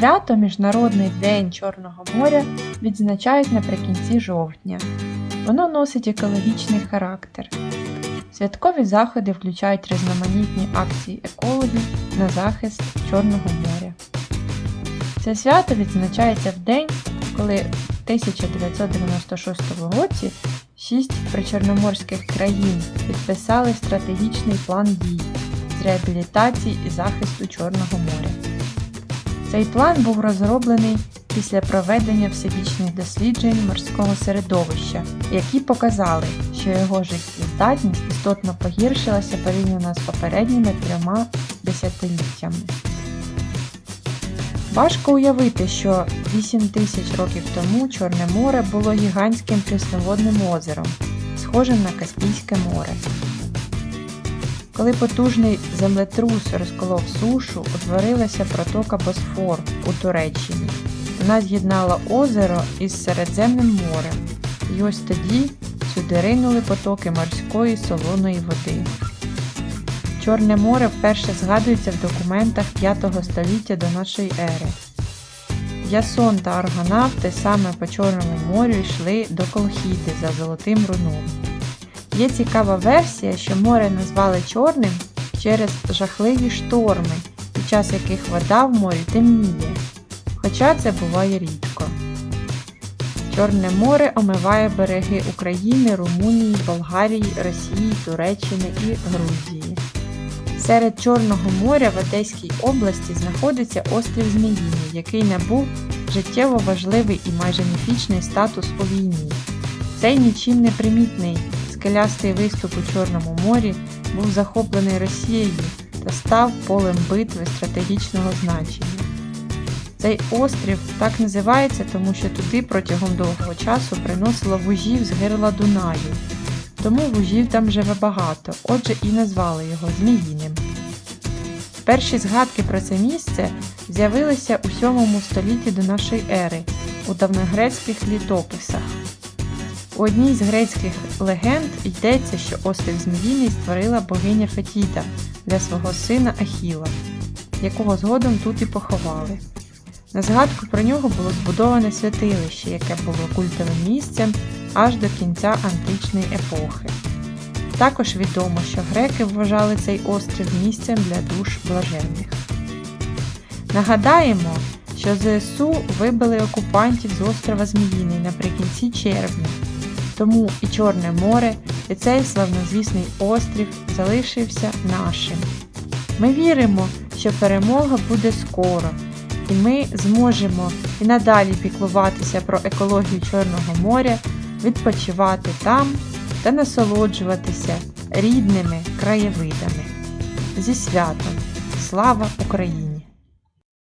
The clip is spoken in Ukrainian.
Свято Міжнародний день Чорного моря відзначають наприкінці жовтня. Воно носить екологічний характер. Святкові заходи включають різноманітні акції екологів на захист Чорного моря. Це свято відзначається в день, коли в 1996 році шість причорноморських країн підписали стратегічний план дій з реабілітації і захисту Чорного моря. Цей план був розроблений після проведення всебічних досліджень морського середовища, які показали, що його життєздатність істотно погіршилася порівняно з попередніми трьома десятиліттями. Важко уявити, що 8 тисяч років тому Чорне море було гігантським прісноводним озером, схожим на Каспійське море. Коли потужний землетрус розколов сушу, утворилася протока Босфор у Туреччині. Вона з'єднала озеро із Середземним морем, і ось тоді сюди ринули потоки морської солоної води. Чорне море вперше згадується в документах 5 століття до нашої ери. Ясон та аргонавти саме по Чорному морю йшли до Колхіди за золотим руном. Є цікава версія, що море назвали чорним через жахливі шторми, під час яких вода в морі темніє, хоча це буває рідко. Чорне море омиває береги України, Румунії, Болгарії, Росії, Туреччини і Грузії. Серед Чорного моря в Одеській області знаходиться острів Зміїний, який набув життєво важливий і майже міфічний статус у війні. Цей нічим не примітний скелястий виступ у Чорному морі був захоплений Росією та став полем битви стратегічного значення. Цей острів так називається, тому що туди протягом довгого часу приносило вужів з гирла Дунаю. Тому вужів там живе багато, отже і назвали його Зміїним. Перші згадки про це місце з'явилися у 7 столітті до нашої ери у давньогрецьких літописах. Одній з грецьких легенд йдеться, що острів Зміїний створила богиня Фетіда для свого сина Ахіла, якого згодом тут і поховали. На згадку про нього було збудоване святилище, яке було культовим місцем аж до кінця античної епохи. Також відомо, що греки вважали цей острів місцем для душ блаженних. Нагадаємо, що ЗСУ вибили окупантів з острова Зміїний наприкінці червня, тому і Чорне море, і цей славнозвісний острів залишився нашим. Ми віримо, що перемога буде скоро, і ми зможемо і надалі піклуватися про екологію Чорного моря, відпочивати там та насолоджуватися рідними краєвидами. Зі святом! Слава Україні!